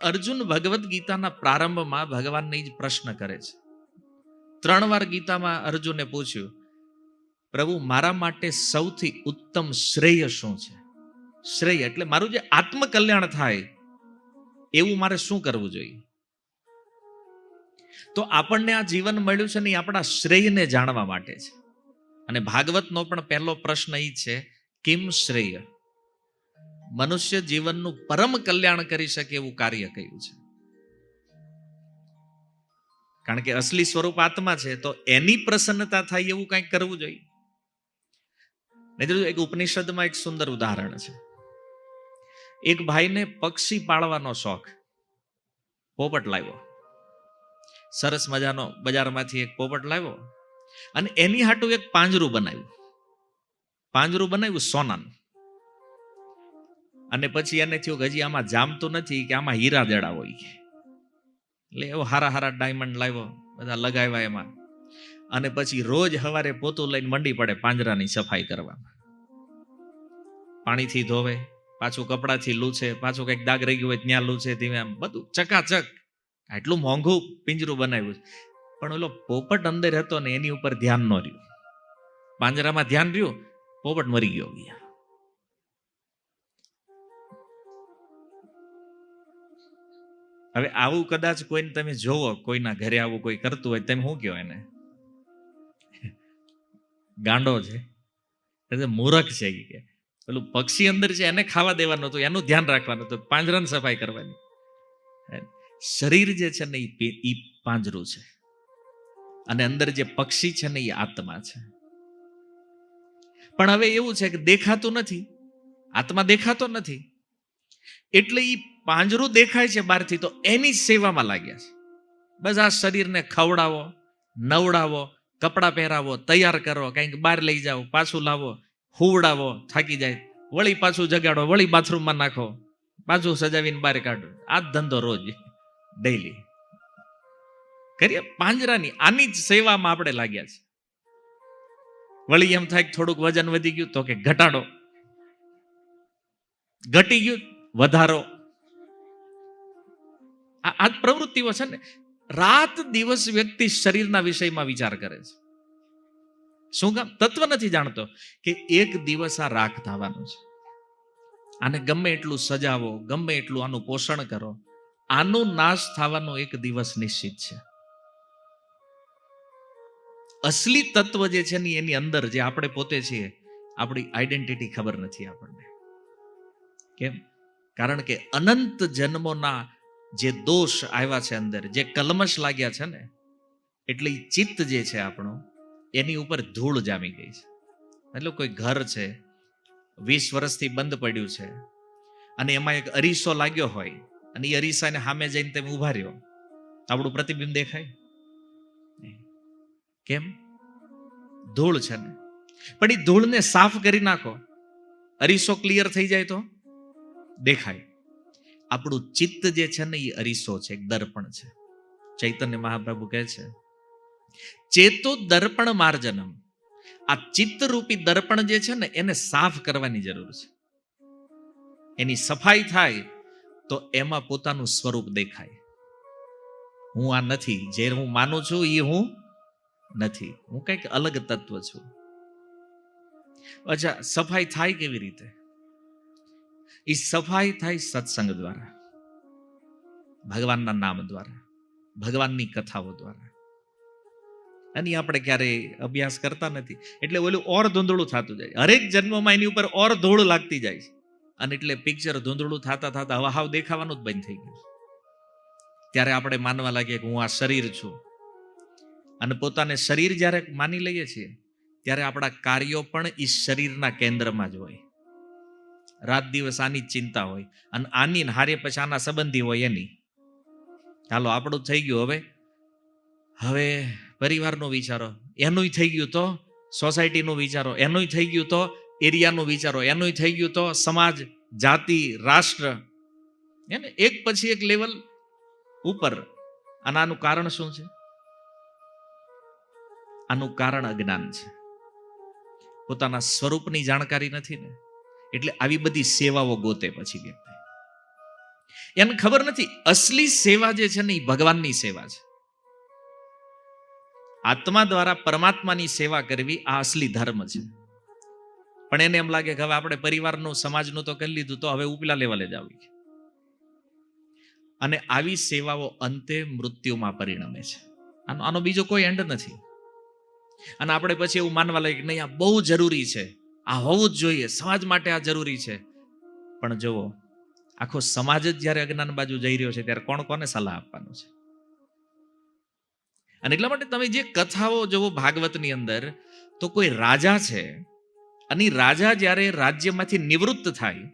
અર્જુન ભગવદ્ ગીતાના પ્રારંભમાં ભગવાનને જ પ્રશ્ન કરે છે. ત્રણ વાર ગીતામાં અર્જુને પૂછ્યું, પ્રભુ, મારા માટે સૌથી ઉત્તમ શ્રેય શું છે? શ્રેય એટલે મારું જે આત્મકલ્યાણ થાય, એવું મારે શું કરવું જોઈએ? તો આપણને આ જીવન મળ્યું છે ને એ આપણા શ્રેયને જાણવા માટે છે. અને ભાગવતનો પણ પહેલો પ્રશ્ન એ છે, કિમ શ્રેય? મનુષ્ય જીવનનું પરમ કલ્યાણ કરી શકે એવું કાર્ય કયું છે. કારણ કે અસલી સ્વરૂપ આત્મા છે, તો એની પ્રસન્નતા થાય એવું કંઈક કરવું જોઈએ. નહીં એક ઉપનિષદમાં એક સુંદર ઉદાહરણ છે. એક ભાઈને પક્ષી પાળવાનો શોખ, પોપટ લાવ્યો. સરસ મજાનો બજારમાંથી એક પોપટ લાવ્યો અને એની હાટું એક પાંજરું બનાવ્યું. પાંજરું બનાવ્યું સોનાનું. અને પછી એને થયું કે હજી આમાં જામતું નથી કે આમાં હીરા જડા હોય એટલે એવો હારા હારા ડાયમંડ લાવ્યો, બધા લગાવ્યા એમાં. અને પછી રોજ સવારે પોતું લઈને મંડી પડે પાંજરાની સફાઈ કરવામાં. પાણીથી ધોવે, પાછું કપડાથી લૂછે, પાછું કંઈક દાગ રહી ગયું હોય ત્યાં લૂછે, ધીમે આમ બધું ચકાચક. આટલું મોંઘું પિંજરું બનાવ્યું પણ ઓલો પોપટ અંદર હતો ને એની ઉપર ધ્યાન ન રહ્યું. પાંજરામાં ધ્યાન રહ્યું, પોપટ મરી ગયો ગયા. હવે આવું કદાચ કોઈને તમે જોવો, કોઈના ઘરે આવું કોઈ કરતું હોય તમે શું કહો એને? ગાંડો છે. એટલે મૂરખ છે કે. પેલું પક્ષી અંદર છે એને ખાવા દેવાનું હતું, એનું ધ્યાન રાખવાનું હતું, પાંજરાની સફાઈ કરવાની. શરીર જે છે ને એ પાંજરું છે. અને અંદર જે પક્ષી છે ને એ આત્મા છે. પણ હવે એવું છે કે દેખાતું નથી. આત્મા દેખાતો નથી. એટલે એ પાંજરું દેખાય છે બહારથી તો એની સેવામાં લાગ્યા છે. બસ આ શરીરને ખવડાવો, નવડાવો, કપડાં પહેરાવો, તૈયાર કરો, કંઈક બહાર લઈ જાઓ, પાછું લાવો, હુવડાવો, થાકી જાય. વળી પાછું જગાડો, વળી બાથરૂમમાં નાખો. પાછું સજાવીને બહાર કાઢો. આ ધંધો રોજ ડેઈલી કરીએ પાંજરાની આની જ સેવામાં આપણે લાગ્યા છે. વળી એમ થાય થોડુંક વજન વધી ગયું તો કે ઘટાડો. ઘટી ગયું વધારો. આ પ્રવૃત્તિઓ છે ને. રાત દિવસ વ્યક્તિ શરીરના વિષયમાં વિચાર કરે છે. શું કામ તત્વ નથી જાણતો કે એક દિવસ આ રાખ થવાનું છે. આને ગમે એટલું સજાવો, ગમે એટલું આનું પોષણ કરો, આનો નાશ થવાનો એક દિવસ નિશ્ચિત છે. અસલી તત્વ જે છે ને એની અંદર જે આપણે પોતે છીએ, આપણી આઈડેન્ટિટી ખબર નથી આપણને. કેમ? કારણ કે અનંત જન્મોના જે દોષ આવ્યા છે અંદર, જે કલમશ લાગ્યા છે ને, એટલે ચિત્ત જે છે આપણું, એની ઉપર ધૂળ જામી ગઈ છે. એટલે કોઈ ઘર છે, વીસ વર્ષથી બંધ પડ્યું છે, અને એમાં એક અરીસો લાગ્યો હોય, અને એ અરીસાને સામે જઈને તમે ઊભા રહ્યો. આપણું પ્રતિબિંબ દેખાય? કેમ? ધૂળ છે ને. પણ એ ધૂળને સાફ કરી નાખો. અરીસો ક્લિયર થઈ જાય તો? દેખાય. આપણું ચિત્ત જે છે ને, એ અરીસો છે, એક દર્પણ છે. ચૈતન્ય મહાપ્રભુ કહે છે, ચેતો દર્પણ માર્જનમ. આ ચિત્તરૂપી દર્પણ જે છે ને, એને સાફ કરવાની જરૂર છે. એની સફાઈ થાય તો એમાં પોતાનું સ્વરૂપ દેખાય. હું આ નથી, જે હું માનું છું એ હું નથી. હું કંઈક અલગ તત્વ છું. અચ્છા, સફાઈ થાય કેવી રીતે? એ સફાઈ થાય સત્સંગ દ્વારા. ભગવાનના નામ દ્વારા, ભગવાનની કથાઓ દ્વારા. અને આપણે ક્યારેય અભ્યાસ કરતા નથી. એટલે ઓલું ઓર ધૂંધળું થતું જાય. હરેક જન્મમાં એની ઉપર ઓર ધૂળ લાગતી જાય છે. અને એટલે પિક્ચર ધૂંધળું થતા થતા હવા હાવ દેખાવાનું જ બંધ થઈ ગયું. ત્યારે આપણે માનવા લાગીએ કે હું આ શરીર છું. અને પોતાને શરીર જ્યારે માની લઈએ છીએ, ત્યારે આપણા કાર્યો પણ એ શરીરના કેન્દ્રમાં જ હોય. રાત દિવસ આની જ ચિંતા હોય. અને આની હારે પછી આના સંબંધી હોય એની. ચાલો, આપણું થઈ ગયું હવે. હવે પરિવારનું વિચારો. એનુંય થઈ ગયું તો સોસાયટીનું વિચારો. એનુંય થઈ ગયું તો એરિયાનું વિચારો. એનુંય થઈ ગયું તો સમાજ, જાતિ, રાષ્ટ્ર. એને એક પછી એક લેવલ ઉપર. અને આનું કારણ શું છે? આનું કારણ અજ્ઞાન છે. પોતાના સ્વરૂપની જાણકારી નથી ને? એટલે આવી બધી સેવાઓ ગોતે પછી વ્યક્તિ. એને ખબર નથી, અસલી સેવા જે છે ને એ ભગવાનની સેવા છે. આત્મા દ્વારા પરમાત્માની સેવા કરવી આ અસલી ધર્મ છે. પણ એને એમ લાગે કે હવે આપણે પરિવારનું, સમાજનું તો કરી લીધું તો હવે ઉપલા લેવલે જ આવી અને આવી સેવાઓ અંતે મૃત્યુમાં પરિણમે છે. આનો આનો બીજો કોઈ એન્ડ નથી. અને આપણે પછી એવું માનવા લાગે કે નહીં, આ બહુ જરૂરી છે. આ હોવું જ જોઈએ. સમાજ માટે આ જરૂરી છે. પણ જુઓ, આખો સમાજ જ જ્યારે અજ્ઞાન બાજુ જઈ રહ્યો છે ત્યારે કોણ કોને સલાહ આપવાનું છે? અને એટલા માટે તમે જે કથાઓ જુઓ ભાગવતની અંદર, તો કોઈ રાજા છે અને રાજા જ્યારે રાજ્યમાંથી નિવૃત્ત થાય,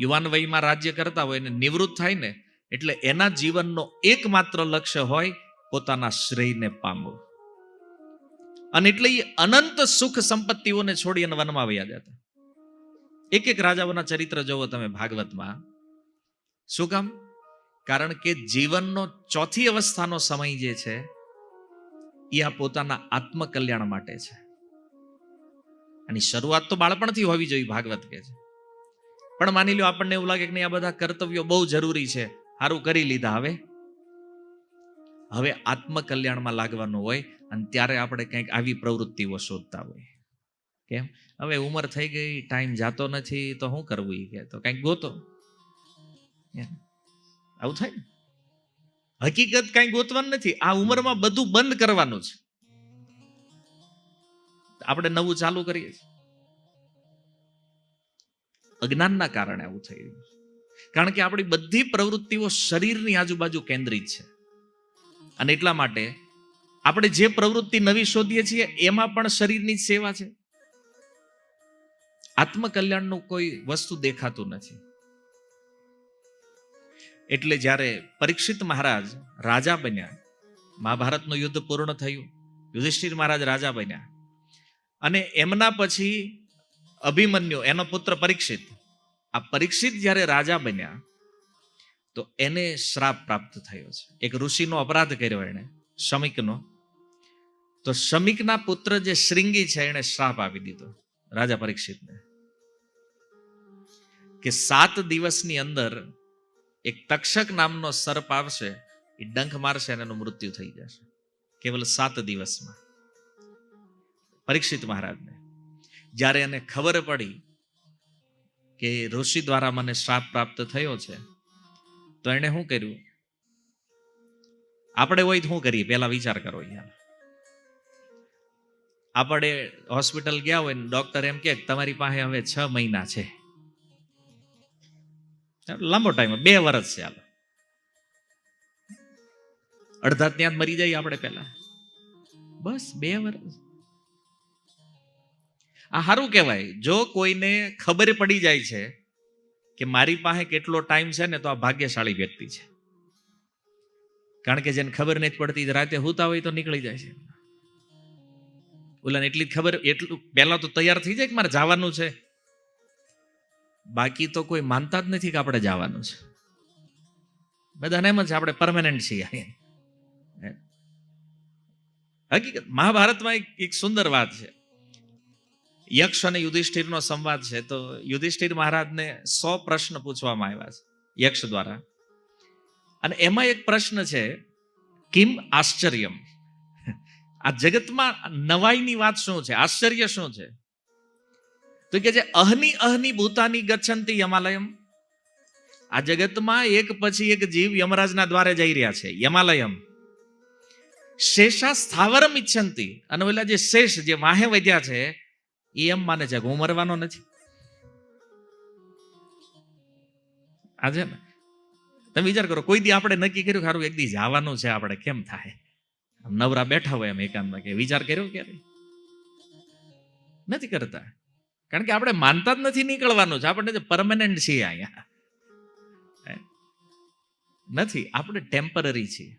યુવાન વયમાં રાજ્ય કરતા હોય ને નિવૃત્ત થાય ને, એટલે એના જીવનનો એકમાત્ર લક્ષ્ય હોય પોતાના શ્રેયને પામવું. અને એટલે એ અનંત સુખ સંપત્તિઓને છોડી અને વનમાં વયા જતા એક એક રાજાઓના ચરિત્ર જોવો તમે ભાગવતમાં. શું કામ? કારણ કે જીવનનો ચોથી અવસ્થાનો સમય જે છે, એ આ પોતાના આત્મકલ્યાણ માટે છે. અને શરૂઆત તો બાળપણથી હોવી જોઈએ, ભાગવત કે છે. પણ માની લો આપણને એવું લાગે કે નહીં, આ બધા કર્તવ્યો બહુ જરૂરી છે. સારું કરી લીધા હવે. હવે આત્મકલ્યાણમાં લાગવાનું હોય અને ત્યારે આપણે કંઈક આવી પ્રવૃત્તિઓ શોધતા હોય કેમ? હવે ઉંમર થઈ ગઈ ટાઈમ જાતો નથી, તો શું કરવું કે? તો કંઈક ગોતો. આવું થાય ને? હકીકત કંઈ ગોતવાનું નથી. આ ઉંમરમાં બધું બંધ કરવાનું છે. આપણે નવું ચાલુ કરીએ છીએ. અજ્ઞાનના કારણે આવું થઈ રહ્યું કારણ કે આપણી બધી પ્રવૃત્તિઓ શરીરની આજુબાજુ કેન્દ્રિત છે. અને એટલા માટે આપણે જે પ્રવૃત્તિ નવી શોધીએ છીએ, એમાં પણ શરીરની સેવા છે. આત્મકલ્યાણનું કોઈ વસ્તુ દેખાતું નથી. એટલે જ્યારે પરીક્ષિત મહારાજ રાજા બન્યા, મહાભારતનું યુદ્ધ પૂર્ણ થયું, યુધિષ્ઠિર મહારાજ રાજા બન્યા, અને એમના પછી અભિમન્યુ, એનો પુત્ર પરીક્ષિત, આ પરીક્ષિત જ્યારે રાજા બન્યા, તો એને શ્રાપ પ્રાપ્ત થયો છે. એક ઋષિનો અપરાધ કર્યો એણે. શમિકનો તો શમિકના પુત્ર જે શ્રીંગી છે, એણે શ્રાપ આપી દીધો રાજા પરીક્ષિતને. કે સાત દિવસની અંદર એક તક્ષક નામનો સર્પ આવશે, એ ડંખ મારશે અને એનું મૃત્યુ થઈ જશે. કેવલ સાત દિવસમાં. પરીક્ષિત મહારાજને, જ્યારે એને ખબર પડી કે ઋષિ દ્વારા મને શ્રાપ પ્રાપ્ત થયો છે, તો એણે શું કર્યું? આપણે હોય તો શું કરીએ? પહેલા વિચાર કરો યાર આપણે હોસ્પિટલ ગયા હોય ને ડોક્ટર એમ કે તમારી પાસે હવે છ મહિના છે. લાંબો ટાઈમ બે વર્ષ છે હાલ. અડધા ત્યાં જ મરી જાય આપણે પહેલા. બસ બે વર્ષ આ સારું કહેવાય. જો કોઈને ખબર પડી જાય છે કે મારી પાસે કેટલો ટાઈમ છે ને તો આ ભાગ્યશાળી વ્યક્તિ છે. કારણ કે જેને ખબર નથી પડતી રાતે હુતા હોય તો નીકળી જાય છે. ઓલાને એટલી જ ખબર, એટલું, પહેલાં તો તૈયાર થઈ જાય કે મારે જવાનું છે. બાકી તો કોઈ માનતા જ નથી કે આપણે જવાનું છે. બધાને એમ જ આપણે પરમાનન્ટ છીએ હકીકત, મહાભારતમાં એક એક સુંદર વાત છે. યક્ષ અને યુધિષ્ઠિરનો સંવાદ છે. તો યુધિષ્ઠિર મહારાજને સો પ્રશ્ન પૂછવામાં આવ્યા છે યક્ષ દ્વારા. અને એમાં એક પ્રશ્ન છે, કિમ આશ્ચર્યમ? આ જગતમાં નવાઈની વાત શું છે? આશ્ચર્ય શું છે? તો કે જે અહની અહની ભૂતાની ગચ્છંતી યમાલયમ. આ જગતમાં એક પછી એક જીવ યમરાજના દ્વારે જઈ રહ્યા છે, યમાલયમ. શેષા સ્થાવરમ ઈચ્છંતી અને ઓલા જે શેષ જે વાહે વધ્યા છે, એ એમ માને છે હું મરવાનો નથી. આજે ને? તમે વિચાર કરો, કોઈ દી આપણે નક્કી કર્યું ખારું એક દી જવાનું છે, આપણે કેમ થાય? નવરા બેઠા હોય એમ એકાંતમાં કે વિચાર કર્યો ક્યારે? નથી કરતા. કારણ કે આપણે માનતા જ નથી નીકળવાનું છે આપણે પરમનન્ટ છીએ અહીંયા. નથી, આપણે ટેમ્પરરી છીએ.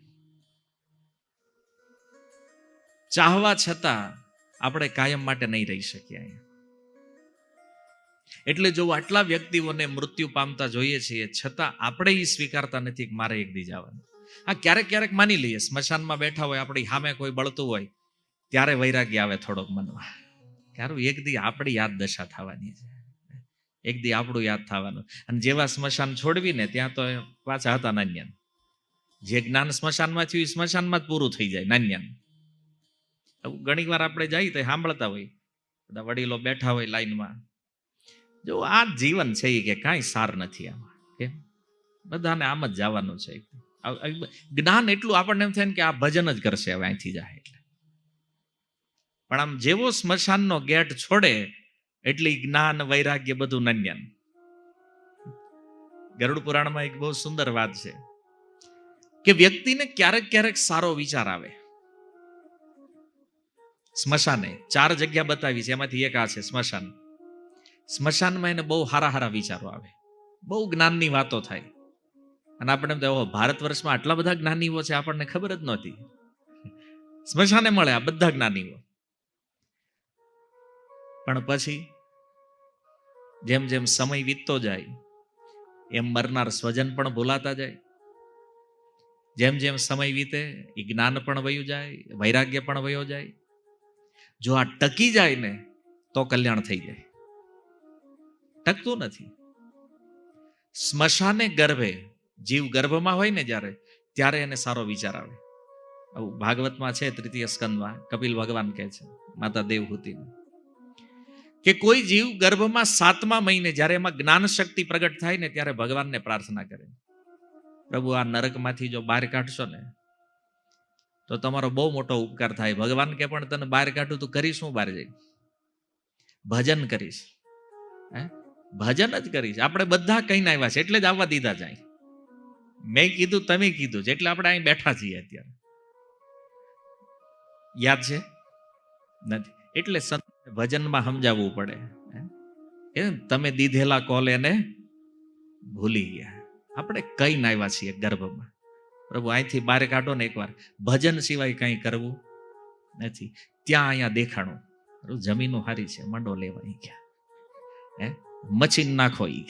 ચાહવા છતાં આપણે કાયમ માટે નહીં રહી શકીએ અહીંયા. એટલે જો આટલા વ્યક્તિઓને મૃત્યુ પામતા જોઈએ છીએ, છતાં આપણે એ સ્વીકારતા નથી કે મારે એક દી જવાનું. હા, ક્યારેક ક્યારેક માની લઈએ, સ્મશાનમાં બેઠા હોય, આપણી સામે કોઈ બળતું હોય, ત્યારે વૈરાગ્ય આવે થોડોક મનમાં. ક્યારું એક દી આપણી યાદ દશા થવાની છે. એક દી આપણું યાદ થવાનું. અને જેવા સ્મશાન છોડવીને, ત્યાં તો પાછા હતા નાન્યાન. જે જ્ઞાન સ્મશાનમાં થયું એ સ્મશાનમાં જ પૂરું થઈ જાય, નાન્યાન. ઘણી વાર આપણે જઈએ તો સાંભળતા હોય. બધા વડીલો બેઠા હોય લાઈનમાં. જો આ જીવન છે એ કે કાંઈ સાર નથી આમાં કેમ બધાને આમ જ જવાનું છે. જ્ઞાન એટલું આપણને એમ થાય ને કે આ ભજન જ કરશે હવે અહીંથી જાય એટલે. પણ આમ જેવો સ્મશાનનો ગેટ છોડે, એટલી જ્ઞાન, વૈરાગ્ય બધું નન્યન ગરુડ પુરાણમાં એક બહુ સુંદર વાત છે કે વ્યક્તિને ક્યારેક ક્યારેક સારો વિચાર આવે. સ્મશાને, ચાર જગ્યા બતાવી છે, એમાંથી એક આ છે, સ્મશાન. સ્મશાનમાં એને બહુ હારા હારા વિચારો આવે. બહુ જ્ઞાનની વાતો થાય. અને આપણે એમ ઓહો, ભારત વર્ષમાં આટલા બધા જ્ઞાનીઓ છે, આપણને ખબર જ નહોતી. સ્મશાને મળે આ બધા જ્ઞાનીઓ. પણ પછી જેમ જેમ સમય વીતતો જાય, એમ મરનાર સ્વજન પણ ભૂલાતા જાય. જેમ જેમ સમય વીતે, એ જ્ઞાન પણ વયું જાય, વૈરાગ્ય પણ વયો જાય. જો આ ટકી જાય ને, તો કલ્યાણ થઈ જાય. ટકતું નથી. સ્મશાને ગર્ભે, જીવ ગર્ભમાં હોય ને જ્યારે, ત્યારે એને સારો વિચાર આવે. આવું ભાગવતમાં છે, તૃતીય સ્કંદમાં, કપિલ ભગવાન કહે છે, માતા દેવહૂતિને કે કોઈ જીવ ગર્ભમાં સાતમા મહિને જ્યારે એમાં જ્ઞાન શક્તિ પ્રગટ થાય ને ત્યારે ભગવાનને પ્રાર્થના કરે. પ્રભુ, આ નરકમાંથી જો બહાર કાઢશો ને, તો તમારો બહુ મોટો ઉપકાર થાય. ભગવાન કે પણ, તને બહાર કાઢું તો કરીશ હું બહાર જઈ ભજન કરીશ. હે? ભજન જ કરીશ. આપણે બધા કહીને આવ્યા છે, એટલે જ આવવા દીધા જાય મેં કીધું, તમે કીધું છે, એટલે આપણે અહીં બેઠા છીએ અત્યારે. યાદ છે? નથી. એટલે સંત ભજનમાં સમજાવવું પડે? એ તમે દીધેલા કોલ એને ભૂલી ગયા. આપણે કઈ આવ્યા છીએ ગર્ભમાં. પ્રભુ, અહીંથી બહાર કાઢો ને એકવાર. ભજન સિવાય કંઈ કરવું નથી. ત્યાં અહીંયા દેખાણું. જમીનો હારી છે, મંડો લેવા અહીં ગયા. હે? મચીન નાખો એ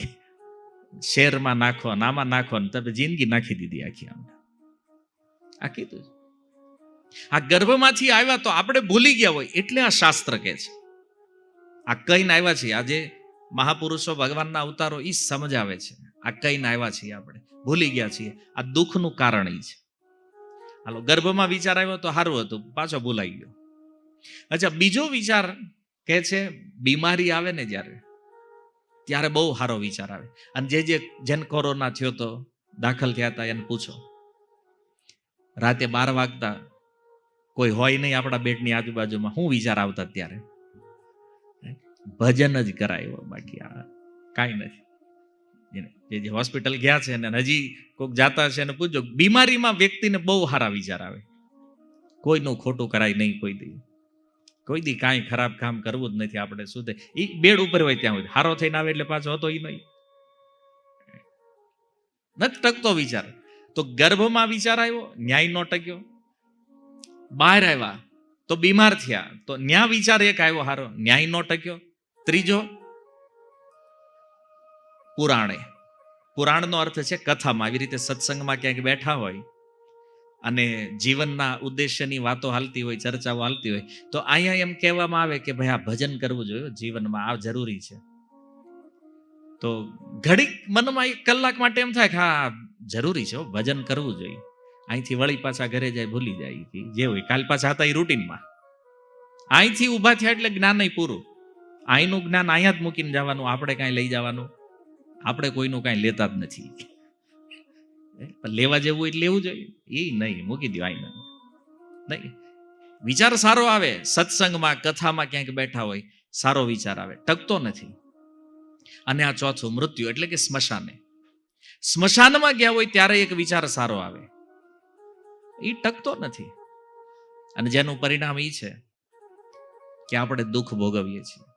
શેરમાં નાખો, નામાં નાખો ને તમે જિંદગી નાખી દીધી આખી આમ. આ કીધું આ ગર્ભમાંથી આવ્યા તો આપણે ભૂલી ગયા હોય એટલે આ શાસ્ત્ર કહે છે. આ કઈને આવ્યા છીએ. આજે મહાપુરુષો ભગવાનના અવતારો એ સમજાવે છે. આ કઈને આવ્યા છીએ આપણે. ભૂલી ગયા છીએ. આ દુઃખનું કારણ એ છે. હાલો, ગર્ભમાં વિચાર આવ્યો તો સારું હતું. પાછો ભૂલાઈ ગયો. અચ્છા, બીજો વિચાર કે છે, બીમારી આવે ને જ્યારે ત્યારે બહુ સારો વિચાર આવે. અને જે જે, જેને કોરોના થયો તો દાખલ થયા હતા, એને પૂછો. રાતે બાર વાગતા કોઈ હોય નહીં આપણા બેટની આજુબાજુમાં શું વિચાર આવતા ત્યારે. ભજન જ કરાયો બાકી આ કાંઈ નથી. જે જે હોસ્પિટલ ગયા છે ને હજી કોઈક જાતા છે ને પૂછજો. બીમારીમાં વ્યક્તિને બહુ સારા વિચાર આવે. કોઈનું ખોટું કરાય નહીં કોઈ દી કોઈ દી કાંઈ ખરાબ કામ કરવું જ નથી આપણે શું એ બેડ ઉપર હોય ત્યાં હોય હારો થઈને આવે એટલે પાછો હતો એ નહીં. નથી ટકતો વિચાર. તો ગર્ભમાં વિચાર આવ્યો, ન્યાય નો ટક્યો. બહાર આવ્યા, તો બીમાર થયા. તો ન્યા વિચાર એક આવ્યો હારો, ન્યાય નો ટક્યો. ત્રીજો, પુરાણે. પુરાણનો અર્થ છે કથામાં. આવી રીતે સત્સંગમાં ક્યાંક બેઠા હોય અને જીવનના ઉદ્દેશ્યની વાતો હાલતી હોય, ચર્ચાઓ હાલતી હોય, તો અહીંયા એમ કહેવામાં આવે કે ભાઈ આ ભજન કરવું જોઈએ, જીવનમાં આ જરૂરી છે. તો ઘડીક મનમાં એક કલાક માટે એમ થાય કે હા જરૂરી છે ભજન કરવું જોઈએ. અહીંથી વળી પાછા ઘરે જાય, ભૂલી જાય જે હોય, કાલ પાછા હતા એ રૂટીનમાં. અહીંથી ઊભા થયા એટલે જ્ઞાન પૂરું. અહીંનું જ્ઞાન અહીંયા જ મૂકીને જવાનું, આપણે કાંઈ લઈ જવાનું. આપણે કોઈનું કાંઈ લેતા જ નથી. પણ લેવા જેવું એટલે લેવું જોઈએ. એ નહીં, મૂકી દો આઈને નહીં. વિચાર સારો આવે, સત્સંગમાં, કથામાં ક્યાંક બેઠા હોય, સારો વિચાર આવે. ટકતો નથી. અને આ ચોથું, મૃત્યુ, એટલે કે સ્મશાને. સ્મશાનમાં ગયા હોય ત્યારે એક વિચાર સારો આવે. એ ટકતો નથી. અને જેનું પરિણામ એ છે કે આપણે દુઃખ ભોગવીએ છીએ.